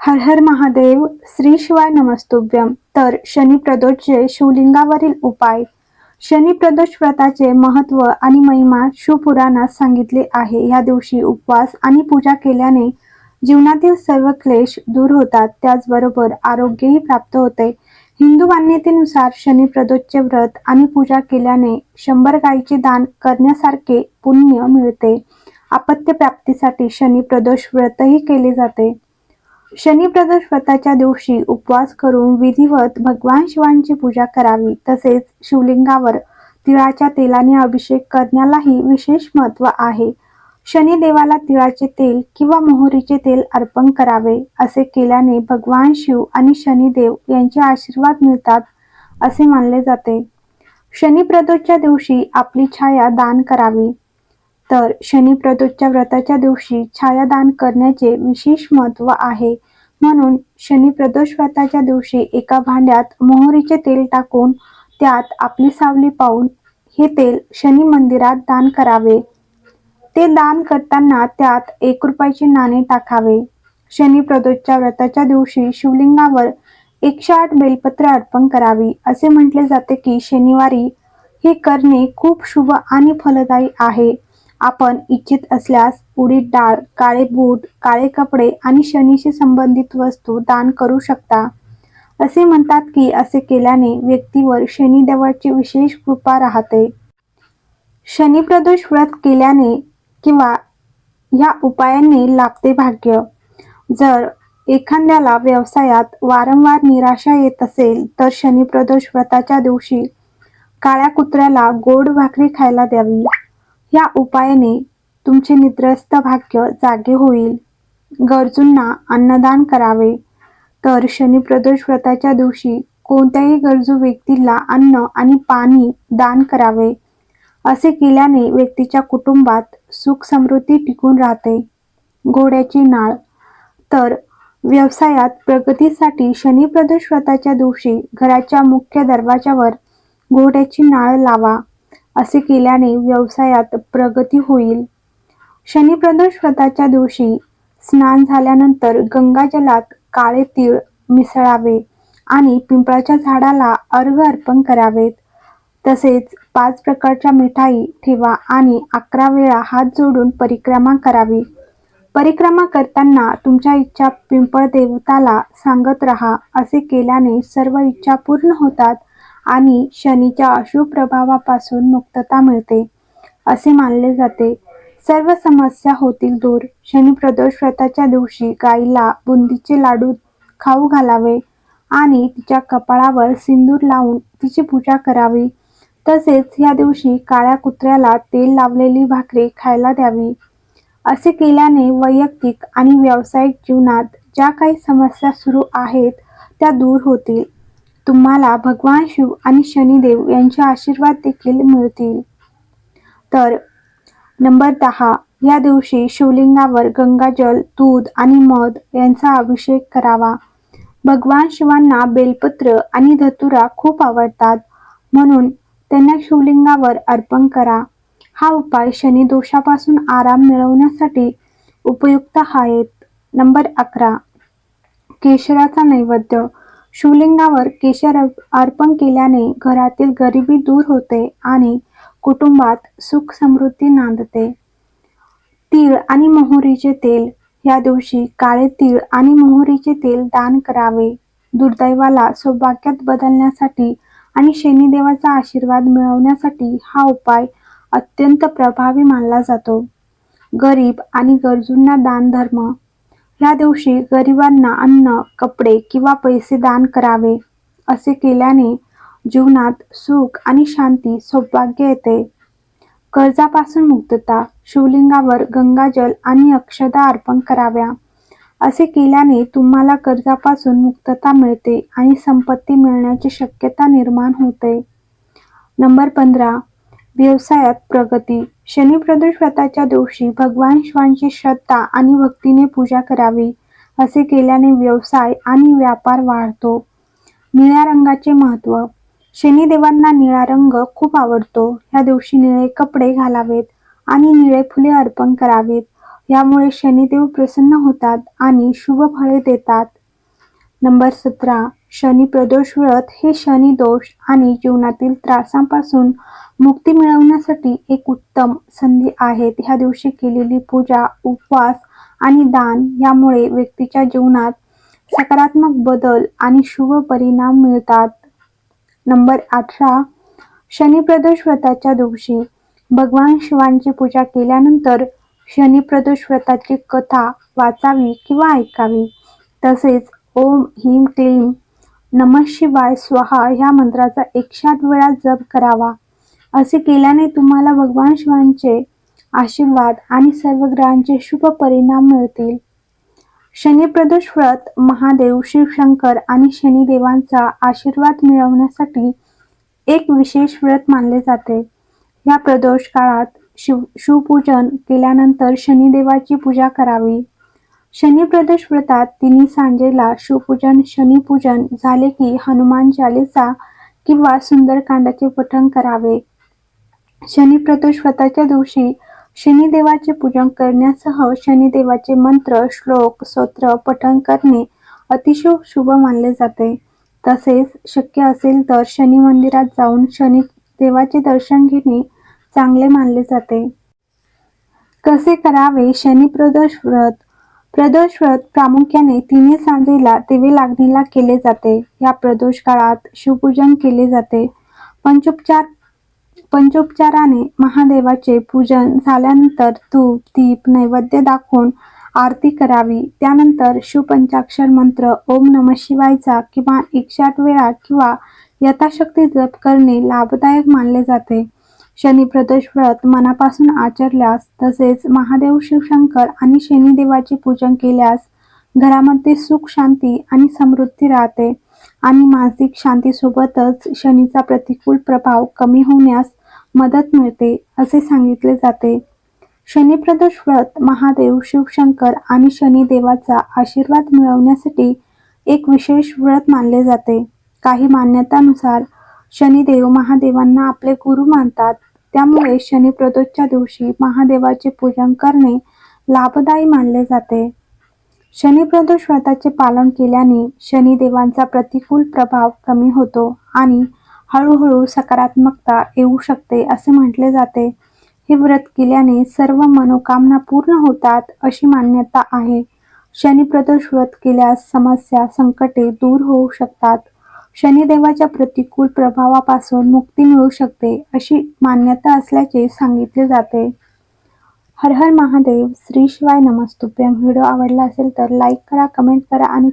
हर हर महादेव श्री शिवाय नमस्तुभ्यम तर शनिप्रदोषचे शिवलिंगावरील उपाय. शनिप्रदोष व्रताचे महत्त्व आणि महिमा शिवपुराणात सांगितले आहे. या दिवशी उपवास आणि पूजा केल्याने जीवनातील सर्व क्लेश दूर होतात. त्याचबरोबर आरोग्यही प्राप्त होते. हिंदू मान्यतेनुसार शनिप्रदोषचे व्रत आणि पूजा केल्याने शंभर गायीचे दान करण्यासारखे पुण्य मिळते. आपत्य प्राप्तीसाठी शनिप्रदोष व्रतही केले जाते. शनिप्रदोष व्रताच्या दिवशी उपवास करून विधिवत भगवान शिवांची पूजा करावी. तसेच शिवलिंगावर तिळाच्या तेलाने अभिषेक करण्यालाही विशेष महत्त्व आहे. शनिदेवाला तिळाचे तेल किंवा मोहरीचे तेल अर्पण करावे असे केल्याने भगवान शिव आणि शनिदेव यांचे आशीर्वाद मिळतात असे मानले जाते. शनिप्रदोषच्या दिवशी आपली छाया दान करावी. तर शनिप्रदोषच्या व्रताच्या दिवशी छायादान करण्याचे विशेष महत्त्व आहे. म्हणून शनिप्रदोष व्रताच्या दिवशी एका भांड्यात मोहरीचे तेल टाकून त्यात आपली सावली पाहून हे तेल शनी मंदिरात दान करावे. ते दान करताना त्यात एक रुपयाचे नाणे टाकावे. शनी प्रदोषच्या व्रताच्या दिवशी शिवलिंगावर एकशे आठ बेलपत्र अर्पण करावी. असे म्हटले जाते की शनिवारी हे करणे खूप शुभ आणि फलदायी आहे. आपण इच्छित असल्यास उडीद डाळ काळे बूट काळे कपडे आणि शनीशी संबंधित वस्तू दान करू शकता. असे म्हणतात की असे केल्याने व्यक्तीवर शनिदेवाची विशेष कृपा राहते. शनिप्रदोष व्रत केल्याने किंवा ह्या उपायांनी लाभते भाग्य. जर एखाद्याला व्यवसायात वारंवार निराशा येत असेल तर शनिप्रदोष व्रताच्या दिवशी काळ्या कुत्र्याला गोड भाकरी खायला द्यावी. या उपायाने तुमचे निद्रस्त भाग्य जागे होईल. गरजूंना अन्नदान करावे. तर शनिप्रदोष व्रताच्या दिवशी कोणत्याही गरजू व्यक्तीला अन्न आणि पाणी दान करावे. असे केल्याने व्यक्तीच्या कुटुंबात सुख समृद्धी टिकून राहते. घोड्याची नाळ. तर व्यवसायात प्रगतीसाठी शनी प्रदोष व्रताच्या दिवशी घराच्या मुख्य दरवाजावर घोड्याची नाळ लावा. असे केल्याने व्यवसायात प्रगती होईल. शनिप्रदोष व्रताच्या दिवशी स्नान झाल्यानंतर गंगाजलात काळे तीळ मिसळावे आणि पिंपळाच्या झाडाला अर्घ अर्पण करावेत. तसेच पाच प्रकारच्या मिठाई ठेवा आणि अकरा वेळा हात जोडून परिक्रमा करावी. परिक्रमा करताना तुमच्या इच्छा पिंपळ देवताला सांगत राहा असे केल्याने सर्व इच्छा पूर्ण होतात. आणि शनीच्या अशुभ प्रभावापासून मुक्तता मिळते असे मानले जाते. सर्व समस्या होतील दूर. शनी प्रदोष व्रताच्या दिवशी गाईला बुंदीचे लाडू खाऊ घालावे आणि तिच्या कपाळावर सिंदूर लावून तिची पूजा करावी. तसेच या दिवशी काळ्या कुत्र्याला तेल लावलेली भाकरी खायला द्यावी. असे केल्याने वैयक्तिक आणि व्यावसायिक जीवनात ज्या काही समस्या सुरू आहेत त्या दूर होतील. तुम्हाला भगवान शिव आणि शनिदेव यांचे आशीर्वाद देखील मिळतील. तर नंबर दहा या दिवशी शिवलिंगावर गंगाजल दूध आणि मध यांचा अभिषेक करावा. भगवान शिवांना बेलपत्र आणि धतुरा खूप आवडतात. म्हणून त्यांना शिवलिंगावर अर्पण करा. हा उपाय शनी दोषापासून आराम मिळवण्यासाठी उपयुक्त आहेत. नंबर अकरा केशराचा नैवेद्य. शिवलिंगावर केशर अर्पण केल्याने घरातील गरिबी दूर होते आणि कुटुंबात सुख समृद्धी नांदते. तीळ आणि मोहरीचे तेल या दिवशी काळे तीळ आणि मोहरीचे तेल दान करावे. दुर्दैवाला सौभाग्यात बदलण्यासाठी आणि शनिदेवाचा आशीर्वाद मिळवण्यासाठी हा उपाय अत्यंत प्रभावी मानला जातो. गरीब आणि गरजूंना दान धर्म या दिवशी गरिबांना अन्न कपडे किंवा पैसे दान करावे असे केल्याने जीवनात सुख आणि शांती सौभाग्य येते. कर्जापासून मुक्तता शिवलिंगावर गंगाजल आणि अक्षदा अर्पण कराव्या. असे केल्याने तुम्हाला कर्जापासून मुक्तता मिळते आणि संपत्ती मिळण्याची शक्यता निर्माण होते. नंबर पंधरा व्यवसायात प्रगती. शनी प्रदोष व्रताच्या दिवशी भगवान शिवांची श्रद्धा आणि भक्तीने पूजा करावी असे केल्याने व्यवसाय आणि व्यापार वाढतो. निळ्या रंगाचे महत्त्व शनिदेवांना निळा रंग खूप आवडतो. ह्या दिवशी निळे कपडे घालावेत आणि निळे फुले अर्पण करावीत. यामुळे शनिदेव प्रसन्न होतात आणि शुभ फळे देतात. नंबर सतरा. शनी प्रदोष व्रत हे शनी दोष आणि जीवनातील त्रासांपासून मुक्ती मिळवण्यासाठी एक उत्तम संधी आहेत. ह्या दिवशी केलेली पूजा उपवास आणि दान यामुळे व्यक्तीच्या जीवनात सकारात्मक बदल आणि शुभ परिणाम मिळतात. नंबर अठरा शनिप्रदोष व्रताच्या दिवशी भगवान शिवांची पूजा केल्यानंतर शनिप्रदोष व्रताची कथा वाचावी किंवा ऐकावी. तसेच ओम ह्रीम क्लीम नमः शिवाय स्वाहा ह्या मंत्राचा एकशे आठ वेळा जप करावा. असे केल्याने तुम्हाला भगवान शिवांचे आशीर्वाद आणि सर्व ग्रहांचे शुभ परिणाम मिळतील. शनिप्रदोष व्रत महादेव शिवशंकर आणि शनिदेवांचा आशीर्वाद मिळवण्यासाठी एक विशेष व्रत मानले जाते. या प्रदोष काळात शिव शिवपूजन केल्यानंतर शनिदेवाची पूजा करावी. शनी प्रदोष व्रतात तिन्ही सांजेला शिवपूजन शनिपूजन झाले की हनुमान चालीसा किंवा सुंदरकांडाचे पठण करावे. शनिप्रदोष व्रताच्या दिवशी शनिदेवाचे पूजन करण्यासह शनिदेवाचे मंत्र श्लोक स्तोत्र पठण करणे अतिशय शुभ मानले जाते. तसेच शक्य असेल तर शनी मंदिरात जाऊन शनी देवाचे दर्शन घेणे चांगले मानले जाते. कसे करावे? शनिप्रदोष व्रत प्रदोष व्रत प्रामुख्याने तिन्ही सांजेला दिवे लागणीला केले जाते. या प्रदोष काळात शिवपूजन केले जाते. पंचोपचार पंचोपचाराने महादेवाचे पूजन झाल्यानंतर तूप दीप नैवेद्य दाखवून आरती करावी. त्यानंतर शिवपंचाक्षर मंत्र ओम नम शिवायचा किंवा एकशे आठ वेळा किंवा यथाशक्ती जप करणे लाभदायक मानले जाते. शनी प्रदोष व्रत मनापासून आचरल्यास तसेच महादेव शिवशंकर आणि शनिदेवाचे पूजन केल्यास घरामध्ये सुख शांती आणि समृद्धी राहते आणि मानसिक शांतीसोबतच शनीचा प्रतिकूल प्रभाव कमी होण्यास मदत मिळते असे सांगितले जाते. शनिप्रदोष व्रत महादेव शिवशंकर आणि शनिदेवाचा आशीर्वाद मिळवण्यासाठी एक विशेष व्रत मानले जाते. काही मान्यतानुसार शनिदेव महादेवांना आपले गुरु मानतात. त्यामुळे शनिप्रदोषच्या दिवशी महादेवाचे पूजन करणे लाभदायी मानले जाते. शनिप्रदोष व्रताचे पालन केल्याने शनिदेवांचा प्रतिकूल प्रभाव कमी होतो आणि हळूहळू सकारात्मकता येऊ शकते असे म्हटले जाते. हे व्रत केल्याने सर्व मनोकामना पूर्ण होतात अशी मान्यता आहे. शनिप्रदोष व्रत केल्यास समस्या संकटे दूर होऊ शकतात. शनिदेवाच्या प्रतिकूल प्रभावापासून मुक्ती मिळू शकते अशी मान्यता असल्याचे सांगितले जाते. हर हर महादेव श्री शिवाय नमस्तुभ्यम व्हिडिओ आवडला असेल तर लाईक करा कमेंट करा आणि